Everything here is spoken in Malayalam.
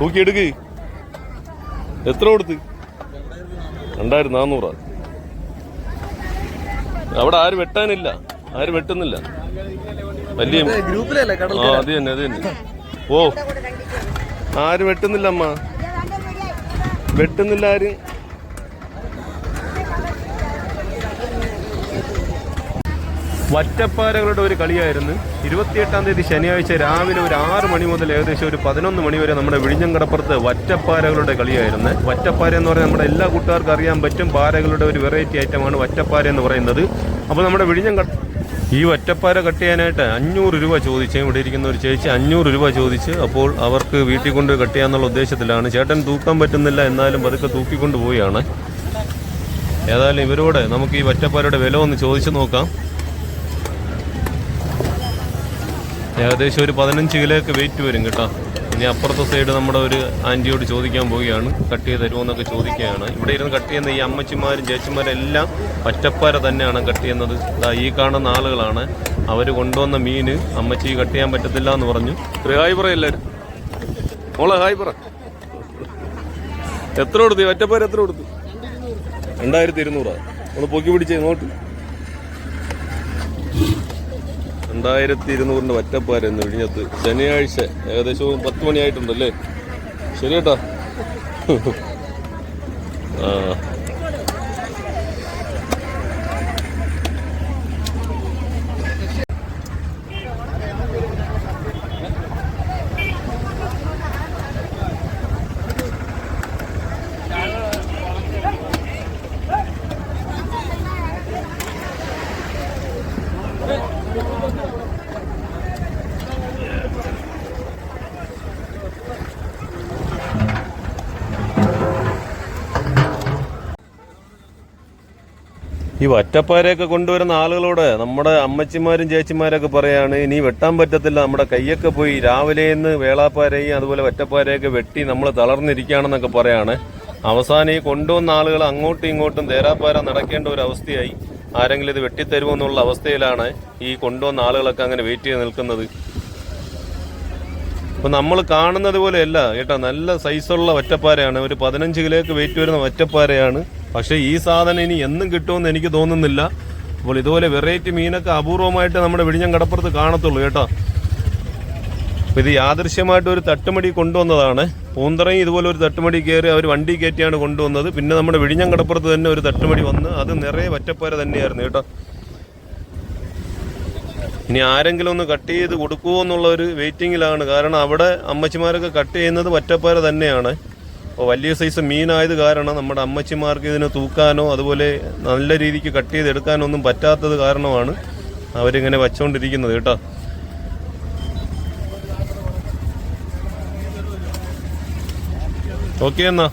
തൂക്കിയെടുക്ക്. എത്ര കൊടുത്ത്? രണ്ടായിരത്തി നാന്നൂറാ. അവിടെ ആര് വെട്ടാനില്ല. ആര് വെട്ടുന്നില്ല. വലിയ ആ അത് തന്നെ അത് തന്നെ. ഓ. ആര് വെട്ടുന്നില്ല അമ്മ? വെട്ടുന്നില്ല ആര്? വറ്റപ്പാരകളുടെ ഒരു കളിയായിരുന്നു. ഇരുപത്തിയെട്ടാം തീയതി ശനിയാഴ്ച രാവിലെ ഒരു ആറ് മണി മുതൽ ഏകദേശം ഒരു പതിനൊന്ന് മണി വരെ നമ്മുടെ വിഴിഞ്ഞങ്കടപ്പുറത്ത് വറ്റപ്പാരകളുടെ കളിയായിരുന്നു. വറ്റപ്പാര എന്ന് പറഞ്ഞാൽ നമ്മുടെ എല്ലാ കൂട്ടുകാർക്കും അറിയാൻ പറ്റും. പാരകളുടെ ഒരു വെറൈറ്റി ഐറ്റമാണ് വറ്റപ്പാര എന്ന് പറയുന്നത്. അപ്പോൾ നമ്മുടെ വിഴിഞ്ഞം ഈ ഒറ്റപ്പാര കട്ട് ചെയ്യാനായിട്ട് അഞ്ഞൂറ് രൂപ ചോദിച്ച് ഇവിടെ ഇരിക്കുന്ന ഒരു ചേച്ചി അഞ്ഞൂറ് രൂപ ചോദിച്ച് അപ്പോൾ അവർക്ക് വീട്ടിൽ കൊണ്ട് കട്ട് ചെയ്യാന്നുള്ള ഉദ്ദേശത്തിലാണ്. ചേട്ടൻ തൂക്കാൻ പറ്റുന്നില്ല എന്നാലും പതുക്കെ തൂക്കിക്കൊണ്ട് പോവുകയാണ്. ഏതായാലും ഇവരോട് നമുക്ക് ഈ ഒറ്റപ്പാരയുടെ വില ഒന്ന് ചോദിച്ചു നോക്കാം. ഏകദേശം ഒരു പതിനഞ്ച് കിലോയൊക്കെ വെയിറ്റ് വരും കേട്ടോ. ഇനി അപ്പുറത്തെ സൈഡ് നമ്മുടെ ഒരു ആന്റിയോട് ചോദിക്കാൻ പോവുകയാണ്. കട്ട് ചെയ്ത് തരുമോ എന്നൊക്കെ ചോദിക്കുകയാണ്. ഇവിടെ ഇരുന്ന് കട്ട് ചെയ്യുന്ന ഈ അമ്മച്ചിമാരും ചേച്ചിമാരും എല്ലാം ഒറ്റപ്പാര തന്നെയാണ് കട്ട് ചെയ്യുന്നത്. ഈ കാണുന്ന ആളുകളാണ്. അവർ കൊണ്ടുവന്ന മീൻ അമ്മച്ചി കട്ട് ചെയ്യാൻ പറ്റത്തില്ല എന്ന് പറഞ്ഞു ഹായ് പറ എല്ലാവരും മോളെ ഹായ് പറ. എത്ര കൊടുത്തു? ഒറ്റപ്പാര എത്ര കൊടുത്തു? രണ്ടായിരത്തി ഇരുന്നൂറാ. ഒന്ന് പൊക്കി പിടിച്ചേ നോട്ട് രണ്ടായിരത്തി ഇരുന്നൂറിന്റെ വറ്റപ്പാരെന്ന് വിഴിഞ്ഞത്ത് ശനിയാഴ്ച ഏകദേശം പത്ത് മണിയായിട്ടുണ്ടല്ലേ? ശരി കേട്ടോ ആ. ഈ വറ്റപ്പാരയൊക്കെ കൊണ്ടുവരുന്ന ആളുകളോട് നമ്മുടെ അമ്മച്ചിമാരും ചേച്ചിമാരൊക്കെ പറയാണ് ഇനി വെട്ടാൻ പറ്റത്തില്ല നമ്മുടെ കൈയൊക്കെ പോയി രാവിലെ നിന്ന് വേളാപ്പാരയും അതുപോലെ ഒറ്റപ്പാരെയൊക്കെ വെട്ടി നമ്മൾ തളർന്നിരിക്കുകയാണെന്നൊക്കെ പറയാണ്. അവസാനം ഈ കൊണ്ടുവന്ന ആളുകൾ അങ്ങോട്ടും ഇങ്ങോട്ടും തേരാപ്പാര നടക്കേണ്ട ഒരു അവസ്ഥയായി. ആരെങ്കിലും ഇത് വെട്ടിത്തരുമോ എന്നുള്ള അവസ്ഥയിലാണ് ഈ കൊണ്ടുവന്ന ആളുകളൊക്കെ അങ്ങനെ വെയിറ്റ് ചെയ്ത് നിൽക്കുന്നത്. അപ്പം നമ്മൾ കാണുന്നത് പോലെയല്ല കേട്ടോ. നല്ല സൈസുള്ള ഒറ്റപ്പാരയാണ് ഒരു പതിനഞ്ച് കിലോയ്ക്ക് വെയിറ്റ് വരുന്ന ഒറ്റപ്പാരയാണ് പക്ഷെ ഈ സാധനം ഇനി എന്നും കിട്ടുമെന്ന് എനിക്ക് തോന്നുന്നില്ല. അപ്പോൾ ഇതുപോലെ വെറൈറ്റി മീനൊക്കെ അപൂർവമായിട്ട് നമ്മുടെ വിഴിഞ്ഞം കടപ്പുറത്ത് കാണത്തുള്ളൂ കേട്ടോ. അപ്പൊ ഇത് യാദൃശ്യമായിട്ട് ഒരു തട്ടുമടി കൊണ്ടുവന്നതാണ്. പൂന്തറയും ഇതുപോലെ ഒരു തട്ടുമടി കയറി അവർ വണ്ടി കയറ്റിയാണ് കൊണ്ടുവന്നത്. പിന്നെ നമ്മുടെ വിഴിഞ്ഞം കടപ്പുറത്ത് തന്നെ ഒരു തട്ടുമടി വന്ന് അത് നിറയെ വറ്റപ്പാര തന്നെയായിരുന്നു കേട്ടോ. ഇനി ആരെങ്കിലും ഒന്ന് കട്ട് ചെയ്ത് കൊടുക്കുമോ എന്നുള്ള ഒരു വെയിറ്റിങ്ങിലാണ് കാരണം അവിടെ അമ്മച്ചിമാരൊക്കെ കട്ട് ചെയ്യുന്നത് വറ്റപ്പാര തന്നെയാണ്. അപ്പോൾ വലിയ സൈസ് മീനായത് കാരണം നമ്മുടെ അമ്മച്ചിമാർക്ക് ഇതിന് തൂക്കാനോ അതുപോലെ നല്ല രീതിക്ക് കട്ട് ചെയ്ത് എടുക്കാനോ ഒന്നും പറ്റാത്തത് കാരണമാണ് അവരിങ്ങനെ വച്ചുകൊണ്ടിരിക്കുന്നത് കേട്ടോ. ഓക്കെ എന്നാ.